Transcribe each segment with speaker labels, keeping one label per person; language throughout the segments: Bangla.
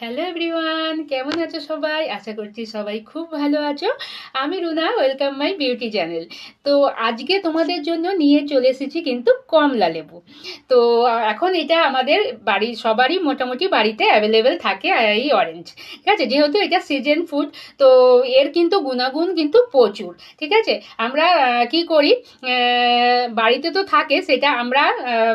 Speaker 1: হ্যালো এভরিওয়ান, কেমন আছো সবাই? আশা করছি সবাই খুব ভালো আছো। আমি Runa, welcome my beauty channel. তো আজকে তোমাদের জন্য নিয়ে চলে এসেছি কিন্তু কমলা লেবু। তো এখন এটা আমাদের বাড়ির সবারই মোটামুটি বাড়িতে অ্যাভেলেবেল থাকে এই অরেঞ্জ ঠিক আছে? যেহেতু এটা সিজন ফুড তো এর কিন্তু গুণাগুণ কিন্তু প্রচুর। ঠিক আছে? আমরা কি করি? বাড়িতে তো থাকে, সেটা আমরা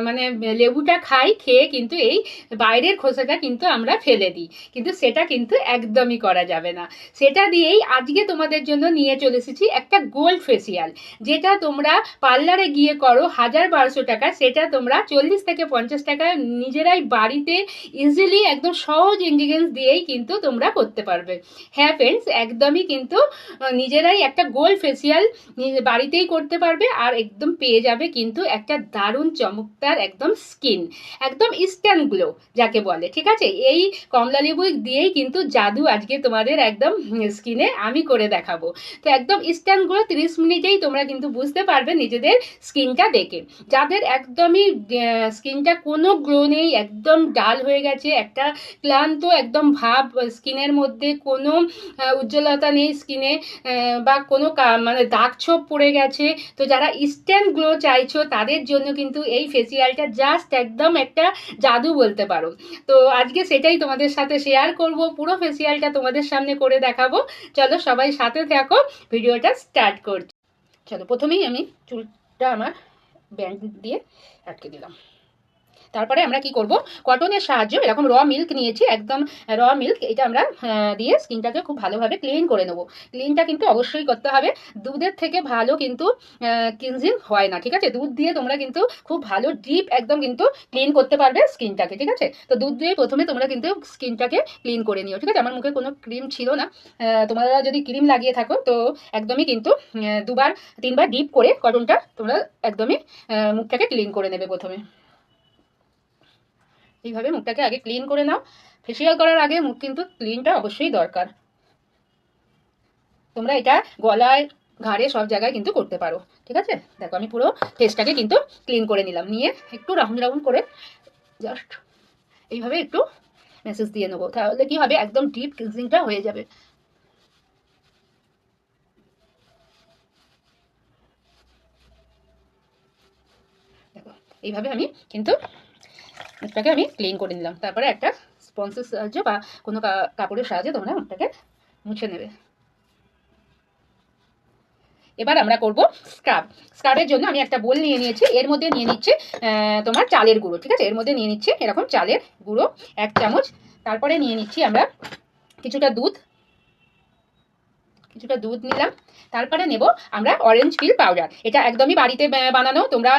Speaker 1: মানে লেবুটা খাই, খেয়ে কিন্তু এই বাইরের খোসাটা কিন্তু আমরা ফেলে দিই। কিন্তু সেটা কিন্তু একদমই করা যাবে না। সেটা দিয়েই আজকে তোমাদের জন্য নিয়ে চলে এসেছি একটা গোল্ড ফেসিয়াল। যেটা তোমরা পার্লারে গিয়ে করো, হাজার বারোশো টাকা, সেটা তোমরা চল্লিশ থেকে পঞ্চাশ টাকা নিজেরাই বাড়িতে ইজিলি একদম সহজ ইনগ্রিডিয়েন্টস দিয়েই কিন্তু তোমরা করতে পারবে। হ্যাঁ ফ্রেন্ডস একদমই কিন্তু নিজেরাই একটা গোল্ড ফেসিয়াল বাড়িতেই করতে পারবে আর একদম পেয়ে যাবে কিন্তু একটা দারুণ চমকদার একদম স্কিন একদম ইনস্ট্যান্ট গ্লো যাকে বলে, ঠিক আছে? এই কমলা লেবু দিয়েই কিন্তু জাদু আজকে তোমাদের একদম স্কিনে আমি করে দেখাবো। তো একদম ইনস্ট্যান্ট গ্লো তিরিশ মিনিটেই তোমরা কিন্তু বুঝতে পারবে নিজেদের স্কিনটা দেখে। যাদের একদমই স্কিনটা কোনো গ্লো নেই, একদম ডাল হয়ে গেছে, একটা ক্লান্ত একদম ভাব স্কিনের মধ্যে কোনো উজ্জ্বলতা নেই স্কিনে বা কোনো মানে দাগ ছোপ পড়ে গেছে, তো যারা স্ট্যান্ড গ্লো চাইছো, তাদের জন্য কিন্তু এই ফেসিয়ালটা জাস্ট একদম একটা জাদু বলতে পারো। তো আজকে সেটাই তোমাদের সাথে শেয়ার করব, পুরো ফেসিয়ালটা তোমাদের সামনে করে দেখাবো। চলো সবাই সাথে থাকো, ভিডিওটা স্টার্ট করছি। চলো প্রথমেই আমি চুলটা আমার ব্যান্ড দিয়ে আটকে দিলাম। তারপরে আমরা কি করব? কটনের সাহায্য এরকম র মিল্ক নিয়েছি, একদম র মিল্ক এটা আমরা দিয়ে স্কিনটাকে খুব ভালোভাবে ক্লিন করে নেব। ক্লিনটা কিন্তু অবশ্যই করতে হবে। দুধের থেকে ভালো কিন্তু ক্লিনজিং হয় না, ঠিক আছে? দুধ দিয়ে তোমরা কিন্তু খুব ভালো ডিপ একদম কিন্তু ক্লিন করতে পারবে স্কিনটাকে ঠিক আছে? তো দুধ দিয়ে প্রথমে তোমরা কিন্তু স্কিনটাকে ক্লিন করে নিও, ঠিক আছে? আমার মুখে কোনো ক্রিম ছিল না। তোমরা যদি ক্রিম লাগিয়ে থাকো, তো একদমই কিন্তু দুবার, তিনবার ডিপ করে কটনটা তোমরা একদমই মুখটাকে ক্লিন করে নেবে প্রথমে। এইভাবে মুখটাকে আগে ক্লিন করে নাও। ফেসিয়াল করার আগে মুখ কিন্তু ক্লিনটা অবশ্যই দরকার। তোমরা এটা গলায়, ঘাড়ে সব জায়গায় কিন্তু করতে পারো। ঠিক আছে? দেখো, আমি পুরো ফেসটাকে কিন্তু ক্লিন করে নিলাম। নিয়ে একটু রাউন্ড রাউন্ড করে জাস্ট এইভাবে একটু মেসেজ দিয়ে নেব। তাহলে কি হবে? একদম ডিপ ক্লিনজিংটা হয়ে যাবে। এইভাবে আমি কিন্তু মুখটাকে আমি ক্লিন করে নিলাম। তারপরে একটা স্পঞ্জের সাহায্যে বা কোনো কাপড়ের সাহায্যে তোমরা মুখটাকে মুছে নেবে। এবার আমরা করব স্ক্রাব স্ক্রাবের জন্য আমি একটা বোল নিয়ে নিয়েছি। এর মধ্যে নিয়ে নিচ্ছে তোমার চালের গুঁড়ো, ঠিক আছে? এর মধ্যে নিয়ে নিচ্ছে এরকম চালের গুঁড়ো এক চামচ। তারপরে নিয়ে নিচ্ছি আমরা কিছুটা দুধ কিছুটা দুধ নিলাম। তারপরে নেব আমরা অরেঞ্জ পিল পাউডার এটা একদমই বাড়িতে বানানো। তোমরা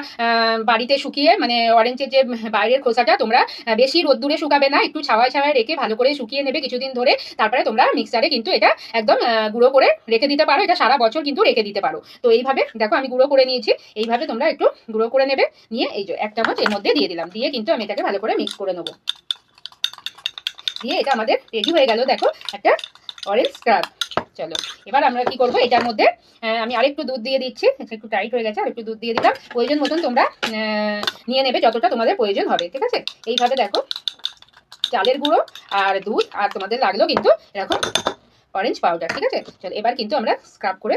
Speaker 1: বাড়িতে শুকিয়ে মানে অরেঞ্জের যে বাইরের খোসাটা, তোমরা বেশি রোদ্দুরে শুকাবে না। একটু ছাওয়ায় ছাওয়ায় রেখে ভালো করে শুকিয়ে নেবে কিছুদিন ধরে। তারপরে তোমরা মিক্সারে কিন্তু এটা একদম গুঁড়ো করে রেখে দিতে পারো। এটা সারা বছর কিন্তু রেখে দিতে পারো। তো এইভাবে, দেখো আমি গুঁড়ো করে নিয়েছি। এইভাবে তোমরা একটু গুঁড়ো করে নেবে। নিয়ে এই যে এক চামচ এর মধ্যে দিয়ে দিলাম। দিয়ে কিন্তু আমি এটাকে ভালো করে মিক্স করে নেব। দিয়ে এটা আমাদের রেডি হয়ে গেল। দেখো, একটা অরেঞ্জ স্ক্রাব চলো, এবার আমরা কি করব? এটার মধ্যে আমি আরেকটু দুধ দিয়ে দিচ্ছি। এটা একটু টাইট হয়ে গেছে, আরেকটু দুধ দিয়ে দিলাম। প্রয়োজন মতন তোমরা নিয়ে নেবে যতটা তোমাদের প্রয়োজন হবে, ঠিক আছে? এইভাবে দেখো, চালের গুঁড়ো আর দুধ আর তোমাদের লাগল কিন্তু এরকম অরেঞ্জ পাউডার ঠিক আছে? চলো, এবার কিন্তু আমরা স্ক্রাব করে,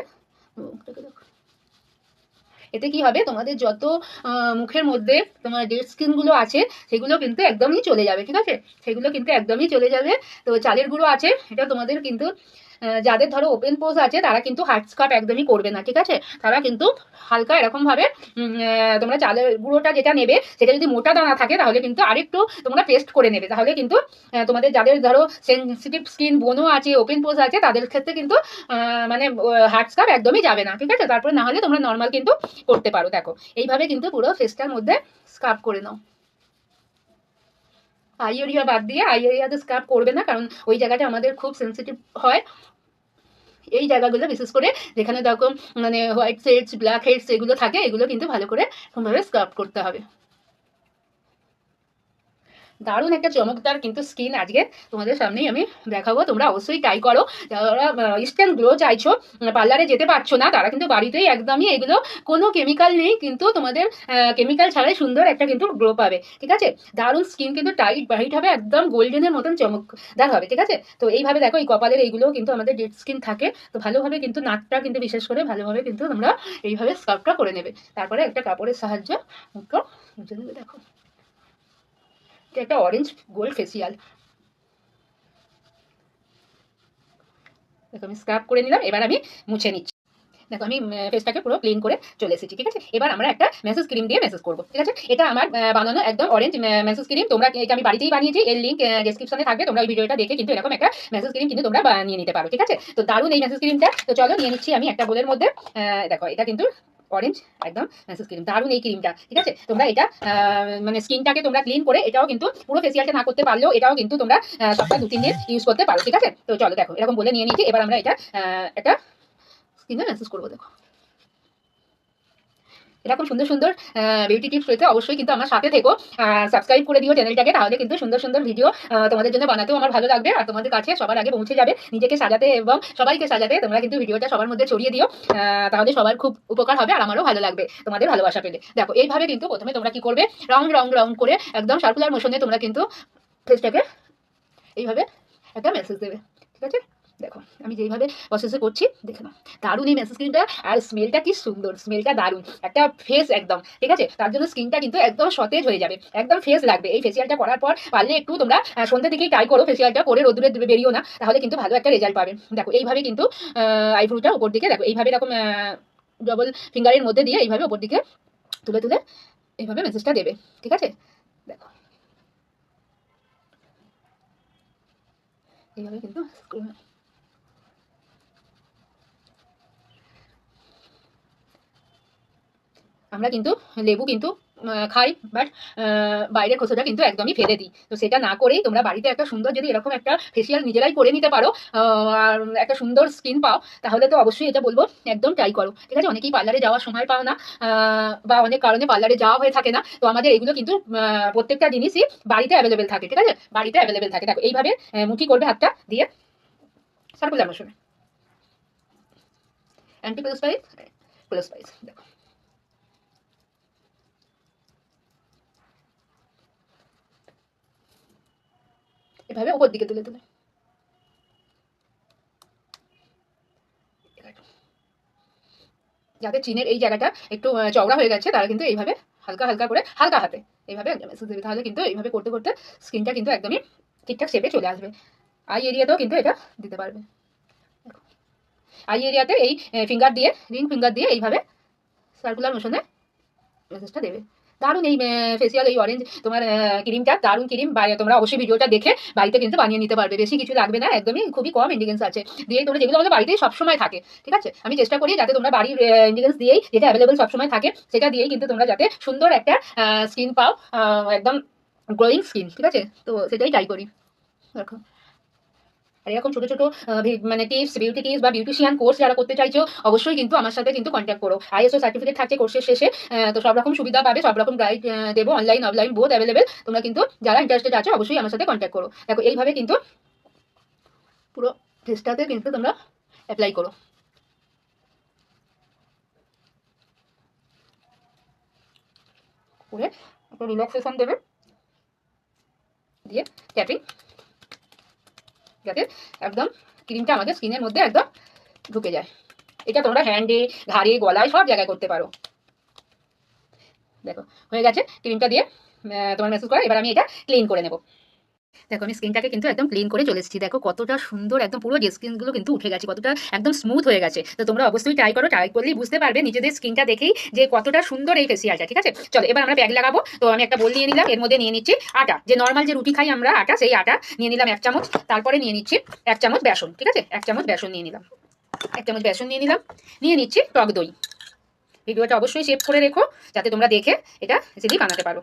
Speaker 1: এতে কি হবে? তোমাদের যত মুখের মধ্যে তোমার ডেড স্কিনগুলো আছে, সেগুলো কিন্তু একদমই চলে যাবে, ঠিক আছে? সেগুলো কিন্তু একদমই চলে যাবে। তো চালের গুঁড়ো আছে, এটা তোমাদের কিন্তু যাদের ধরো ওপেন পোজ আছে, তারা কিন্তু হার্ড স্কার্প একদমই করবে না, ঠিক আছে? তারা কিন্তু হালকা এরকমভাবে তোমরা চালের গুঁড়োটা যেটা নেবে, সেটা যদি মোটা দানা থাকে, তাহলে কিন্তু আরেকটু তোমরা পেস্ট করে নেবে। তাহলে কিন্তু তোমাদের যাদের ধরো সেন্সিটিভ স্কিন বোনও আছে ওপেন পোজ আছে, তাদের ক্ষেত্রে কিন্তু মানে হার্ড স্কার্প একদমই যাবে না, ঠিক আছে? তারপরে না হলে তোমরা নর্মাল কিন্তু করতে পারো, দেখো। এইভাবে কিন্তু পুরো ফেসটার মধ্যে স্কার্প করে নাও। আই এরিয়া বাদ দিয়ে আই এরিয়াতে স্ক্রাব করবে না, কারণ ওই জায়গাটা আমাদের খুব সেন্সিটিভ হয়। এই জায়গাগুলো বিশেষ করে যেখানে দেখো মানে হোয়াইট হেডস ব্ল্যাক হেডস এগুলো থাকে, এগুলো কিন্তু ভালো করে ভাবে স্ক্রাব করতে হবে। দারুণ একটা চমকদার কিন্তু স্কিন আজকে তোমাদের সামনেই আমি দেখাবো, তোমরা অবশ্যই ট্রাই করো। যারা ইনস্ট্যান্ট গ্লো চাইছো পার্লারে যেতে পারছ না, তারা কিন্তু বাড়িতেই একদমই এগুলো কোনো কেমিক্যাল নেই, কিন্তু তোমাদের কেমিক্যাল ছাড়াই সুন্দর একটা কিন্তু গ্লো পাবে, ঠিক আছে? দারুণ স্কিন কিন্তু টাইট ব্রাইট হবে, একদম গোল্ডেনের মতন চমকদার হবে, ঠিক আছে? তো এইভাবে দেখো, এই কপালের এইগুলো কিন্তু আমাদের ডেড স্কিন থাকে, তো ভালোভাবে কিন্তু নাকটা কিন্তু বিশেষ করে ভালোভাবে কিন্তু তোমরা এইভাবে স্কার্ফটা করে নেবে। তারপরে একটা কাপড়ের সাহায্যে মুখটা দেখো। একটা অরেঞ্জ গোল্ড ফেসিয়াল দেখো, আমি স্ক্রাব করে নিলাম, এবার আমি মুছে নিচ্ছি। দেখো, আমি ফেসটাকে পুরো ক্লিন করে চলে এসেছি, ঠিক আছে? এবার আমরা একটা মেসেজ ক্রিম দিয়ে মেসেজ করব, ঠিক আছে? এটা আমার বানানো একদম অরেঞ্জ মেসেজ ক্রিম তোমরা, এটা আমি বাড়িতেই বানিয়েছি, এর লিঙ্ক ডেসক্রিপশনে থাকবে, তোমরা ওই ভিডিওটা দেখে কিন্তু এরকম একটা মেসেজ ক্রিম কিন্তু তোমরা বানিয়ে নিতে পারো, ঠিক আছে? তো দারুণ এই মেসেজ ক্রিমটা তো চলো, নিয়ে নিচ্ছি আমি একটা বোলের মধ্যে। দেখো, এটা কিন্তু অরেঞ্জ একদম ম্যাসেজ ক্রিম দারুণ এই ক্রিমটা ঠিক আছে? তোমরা এটা মানে স্কিনটাকে তোমরা ক্লিন করে এটাও কিন্তু পুরো ফেসিয়ালটা না করতে পারলেও এটাও কিন্তু তোমরা সপ্তাহে দু, তিন দিন ইউজ করতে পারো, ঠিক আছে? তো চলো দেখো, এরকম বলে নিয়ে নিয়েছি। এবার আমরা এটা একটা স্কিনে মেসেজ করব, দেখো। এরকম সুন্দর সুন্দর বিউটি টিপস রয়েছে, অবশ্যই কিন্তু আমার সাথে থেকো। সাবস্ক্রাইব করে দিও চ্যানেলটাকে তাহলে কিন্তু সুন্দর সুন্দর ভিডিও তোমাদের জন্য বানাতেও আমার ভালো লাগবে। আর তোমাদের কাছে সবার আগে পৌঁছে যাবে, নিজেকে সাজাতে এবং সবাইকে সাজাতে, তোমরা কিন্তু ভিডিওটা সবার মধ্যে ছড়িয়ে দিও। তাহলে সবার খুব উপকার হবে আর আমারও ভালো লাগবে তোমাদের ভালোবাসা পেলে। দেখো, এইভাবে কিন্তু প্রথমে তোমরা কি করবে? রাউন্ড রাউন্ড রাউন্ড করে একদম সার্কুলার মোশনে তোমরা কিন্তু ফেসটাকে এইভাবে একটা মেসেজ দেবে, ঠিক আছে? দেখো, আমি যেইভাবে প্রসেসে করছি, দেখে নাও। দারুণ এই মেসেজ ক্রিমটা আর স্মেলটা কি সুন্দর স্মেলটা দারুণ। একটা ফেস একদম, ঠিক আছে? তার জন্য স্কিনটা কিন্তু একদম সতেজ হয়ে যাবে, একদম ফেস লাগবে। এই ফেসিয়ালটা করার পর পারলে একটু তোমরা সন্ধ্যে থেকেই ট্রাই করো ফেসিয়ালটা করে রোদুরে বেরিয়েও না, তাহলে কিন্তু ভালো একটা রেজাল্ট পাবে। দেখো, এইভাবে কিন্তু আইব্রুটা উপর দিকে, দেখো, এইভাবে এরকম ডবল ফিঙ্গারের মধ্যে দিয়ে এইভাবে উপর দিকে তুলে তুলে এইভাবে মেসেজটা দেবে, ঠিক আছে? দেখো। এইভাবে কিন্তু আমরা কিন্তু লেবু কিন্তু খাই বাট বাইরের খোসাটা কিন্তু একদমই ফেলে দিই। তো সেটা না করেই তোমরা বাড়িতে একটা সুন্দর যদি এরকম একটা ফেসিয়াল নিজেরাই করে নিতে পারো আর একটা সুন্দর স্কিন পাও, তাহলে তো অবশ্যই এটা বলব, একদম ট্রাই করো। ঠিক আছে? অনেকেই পার্লারে যাওয়ার সময় পাও না বা অনেক কারণে পার্লারে যাওয়া হয়ে থাকে না। তো আমাদের এগুলো কিন্তু প্রত্যেকটা জিনিসই বাড়িতে অ্যাভেলেবেল থাকে। ঠিক আছে? বাড়িতে অ্যাভেলেবেল থাকে। দেখো, এইভাবে মুঠি করবে হাতটা দিয়ে। সার্কুলার মোশনে অ্যান্টি ক্লোস্পাইস ক্লোস্পাইস দেখো। এভাবে উপর দিকে তুলে তুলে। যাতে চিনের এই জায়গাটা একটু চওড়া হয়ে গেছে, তারা কিন্তু এইভাবে হালকা হালকা করে, হালকা হাতে এইভাবে দেবে তাহলে কিন্তু এইভাবে করতে করতে স্কিনটা কিন্তু একদমই ঠিকঠাক শেপে চলে আসবে। আই এরিয়াতেও কিন্তু এটা দিতে পারবে। আই এরিয়াতে এই ফিঙ্গার দিয়ে রিং ফিঙ্গার দিয়ে এইভাবে সার্কুলার মোশনে মেসেজটা দেবে। দারুণ এই ফেসিয়াল এই অরেঞ্জ তোমার ক্রিমটা দারুণ ক্রিম তোমরা অবশ্যই ভিডিওটা দেখে বাড়িতে কিন্তু বানিয়ে নিতে পারবে। বেশি কিছু লাগবে না, একদমই খুবই কম ইন্ডিগেন্স আছে। দিয়ে তোমরা যেগুলো আমাদের বাড়িতেই সবসময় থাকে, ঠিক আছে? আমি চেষ্টা করি যাতে তোমরা বাড়ির ইন্ডিগেন্স দিয়েই যেটা অ্যাভেলেবল সবসময় থাকে, সেটা দিয়েই কিন্তু তোমরা যাতে সুন্দর একটা স্কিন পাও একদম গ্লোয়িং স্কিন ঠিক আছে? তো সেটাই ট্রাই করি। দেখো। এরকম ছোটো ছোটো মানে টিপস বিউটি টিপস বা বিউটিশিয়ান কোর্স যারা করতে চাইছো, অবশ্যই কিন্তু আমার সাথে কিন্তু কন্ট্যাক্ট করো। আইএসও সার্টিফিকেট থাকছে কোর্সের শেষে তো সব রকম সুবিধা পাবে, সব রকম গাইড দেবো অনলাইন অফলাইন বোধ অ্যাভেলেবেল তোমরা কিন্তু যারা ইন্টারেস্টেড আছো, অবশ্যই আমার সাথে কন্ট্যাক্ট করো। দেখো, এইভাবে কিন্তু পুরো ফেসটাতে কিন্তু তোমরা অ্যাপ্লাই করো। করে একটা রিল্যাক্সেশন দেবে। দিয়ে ট্যাপিং যাতে একদম ক্রিমটা আমাদের স্কিনের মধ্যে একদম ঢুকে যায়। এটা তোমরা হ্যান্ডে ঘাড়ে, গলায় সব জায়গায় করতে পারো। দেখো, হয়ে গেছে ক্রিমটা দিয়ে তোমার মেসেজ করা এবার আমি এটা ক্লিন করে নেব। দেখো আমি স্কিনটাকে কিন্তু একদম ক্লিন করে চলে এসেছি। দেখো কতটা সুন্দর, একদম পুরো যে স্কিনগুলো কিন্তু উঠে গেছে, কতটা একদম স্মুথ হয়ে গেছে। তো তোমরা অবশ্যই ট্রাই করো ট্রাই করলেই বুঝতে পারবে নিজেদের স্কিনটা দেখেই যে কতটা সুন্দর এই ফেসিয়ালটা ঠিক আছে? চলো, এবার আমরা ব্যাগ লাগাবো। তো আমি একটা বোল নিয়ে নিলাম, এর মধ্যে নিয়ে নিচ্ছি আটা। যে নর্মাল যে রুটি খাই আমরা, আটা, সেই আটা নিয়ে নিলাম এক চামচ। তারপরে নিয়ে নিচ্ছি এক চামচ বেসন, ঠিক আছে? এক চামচ বেসন নিয়ে নিলাম। এক চামচ বেসন নিয়ে নিলাম। নিয়ে নিচ্ছি টক দই। ভিডিওটা অবশ্যই সেভ করে রেখো, যাতে তোমরা দেখে এটা ইজিলি বানাতে পারো।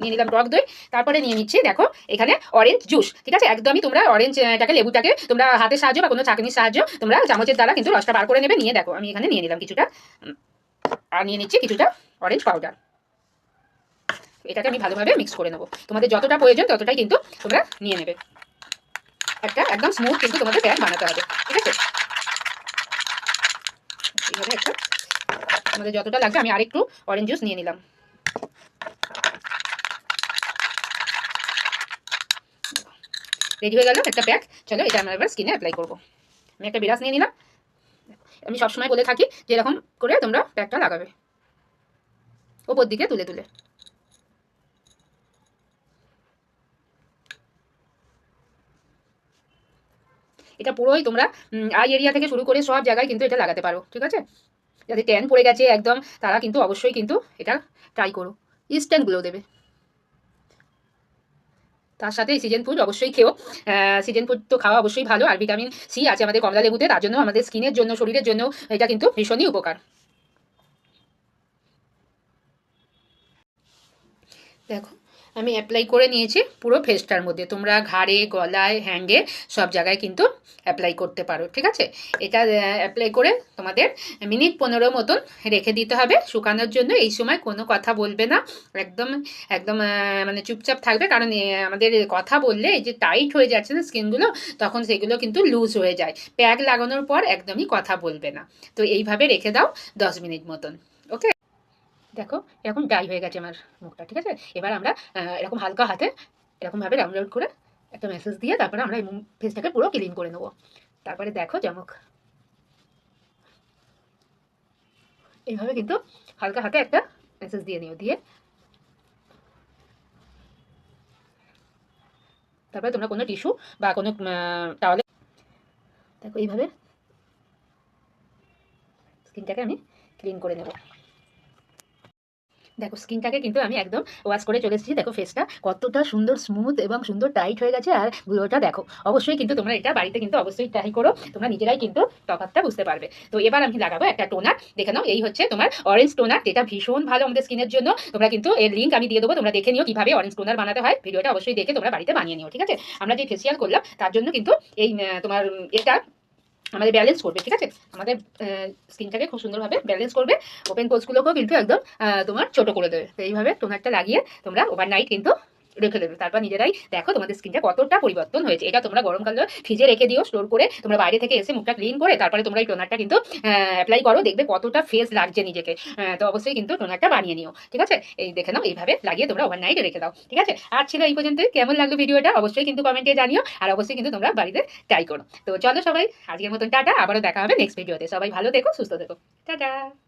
Speaker 1: নিয়ে নিলাম টক দই, তারপরে নিয়ে নিচ্ছি, দেখো, এখানে অরেঞ্জ জুস ঠিক আছে? একদমই তোমরা অরেঞ্জটাকে লেবুটাকে, তোমরা হাতের সাহায্য বা কোনো চাকনির সাহায্য, তোমরা চামচের দ্বারা কিন্তু রসটা বার করে নেবে, নিয়ে দেখো, আমি এখানে নিয়ে নিলাম কিছুটা আর নিয়ে নিচ্ছি কিছুটা অরেঞ্জ পাউডার এটাকে আমি ভালোভাবে মিক্স করে নেব। তোমাদের যতটা প্রয়োজন ততটাই কিন্তু তোমরা নিয়ে নেবে। একটা একদম স্মুথ কিন্তু তোমাদের প্যাক বানাতে হবে, ঠিক আছে? এইভাবে একটা আমাদের যতটা লাগবে, আমি আরেকটু অরেঞ্জ জুস নিয়ে নিলাম। রেডি হয়ে গেল একটা প্যাক চলো, এটা আমরা এবার স্কিনে অ্যাপ্লাই করব। আমি একটা বিরাস নিয়ে নিলাম। আমি সবসময় বলে থাকি যে এরকম করে তোমরা প্যাকটা লাগাবে। ওপর দিকে তুলে তুলে। এটা পুরোই তোমরা আই এরিয়া থেকে শুরু করে সব জায়গায় কিন্তু এটা লাগাতে পারো, ঠিক আছে? যাদের ট্যান পড়ে গেছে একদম, তারা কিন্তু অবশ্যই কিন্তু এটা ট্রাই করো। গ্লো দেবে। তার সাথে সিজন ফুড অবশ্যই খেও। সিজন ফুড তো খাওয়া অবশ্যই ভালো। আর ভিটামিন সি আছে আমাদের কমলা লেবুতে, তার জন্য আমাদের স্কিনের জন্য, শরীরের জন্য এটা কিন্তু ভীষণই উপকার। দেখো, আমি অ্যাপ্লাই করে নিয়েছি পুরো ফেসটার মধ্যে। তোমরা ঘাড়ে, গলায়, হ্যাঙ্গে সব জায়গায় কিন্তু অ্যাপ্লাই করতে পারো, ঠিক আছে? এটা অ্যাপ্লাই করে তোমাদের মিনিট পনেরো মতন রেখে দিতে হবে। শুকানোর জন্য এই সময় কোনো কথা বলবে না। একদম একদম মানে চুপচাপ থাকবে। কারণ আমাদের কথা বললে এই যে টাইট হয়ে যাচ্ছে না স্কিনগুলো, তখন সেগুলো কিন্তু লুজ হয়ে যায়। প্যাক লাগানোর পর একদমই কথা বলবে না। তো এইভাবে রেখে দাও দশ মিনিট মতন ওকে দেখো, এরকম ড্রাই হয়ে গেছে আমার মুখটা, ঠিক আছে? এবার আমরা এরকম হালকা হাতে এরকমভাবে রাউন্ড রাউন্ড করে একটা মেসেজ দিয়ে তারপরে আমরা এই ফেসটাকে পুরো ক্লিন করে নেব। তারপরে দেখো চমক। এইভাবে কিন্তু হালকা হাতে একটা মেসেজ দিয়ে নিও, দিয়ে। তারপরে তোমরা কোনো টিস্যু বা কোনো টাওয়ালে দেখো এইভাবে স্কিনটাকে আমি ক্লিন করে নেব। দেখো স্কিনটাকে কিন্তু আমি একদম ওয়াশ করে চলে এসেছি। দেখো ফেসটা কতটা সুন্দর স্মুথ এবং সুন্দর টাইট হয়ে গেছে। আর গ্লোটা দেখো, অবশ্যই কিন্তু তোমরা এটা বাড়িতে কিন্তু অবশ্যই ট্রাই করো। তোমরা নিজেরাই কিন্তু তফাৎটা বুঝতে পারবে। তো এবার আমি লাগাবো একটা টোনার দেখে নাও, এই হচ্ছে তোমার অরেঞ্জ টোনার যেটা ভীষণ ভালো আমাদের স্কিনের জন্য। তোমরা কিন্তু এর লিঙ্ক আমি দিয়ে দেবো। তোমরা দেখে নিও কীভাবে অরেঞ্জ টোনার বানাতে হয়। ভিডিওটা অবশ্যই দেখে তোমরা বাড়িতে বানিয়ে নিও, ঠিক আছে? আমরা যে ফেসিয়াল করলাম, তার জন্য কিন্তু এই তোমার এটা আমাদের ব্যালেন্স করবে, ঠিক আছে? আমাদের স্কিনটাকে খুব সুন্দরভাবে ব্যালেন্স করবে। ওপেন পোস্টগুলোকেও কিন্তু একদম তোমার ছোটো করে দেবে। তো এইভাবে টোনারটা লাগিয়ে তোমরা ওভারনাইট কিন্তু রেখে দেবে। তারপর নিজেরাই দেখো তোমাদের স্কিনটা কতটা পরিবর্তন হয়েছে। এটা তোমরা গরমকালে ফ্রিজে রেখে দিও স্টোর করে তোমরা বাইরে থেকে এসে মুখটা ক্লিন করে তারপরে তোমরা এই টোনারটা কিন্তু অ্যাপ্লাই করো। দেখবে কতটা ফেস লাগছে নিজেকে। তো অবশ্যই কিন্তু টোনারটা বানিয়ে নিও। ঠিক আছে? এই দেখে নাও, এইভাবে লাগিয়ে তোমরা ওভারনাইট রেখে দাও। ঠিক আছে? আর ছিল এই পর্যন্ত। কেমন লাগল ভিডিওটা অবশ্যই কিন্তু কমেন্টে জানিও। আর অবশ্যই কিন্তু তোমরা বাড়িতে ট্রাই করো। তো চলো সবাই, আজকের মতন টাটা। আবারও দেখা হবে নেক্সট ভিডিওতে সবাই ভালো থেকো, সুস্থ থেকো। টাটা!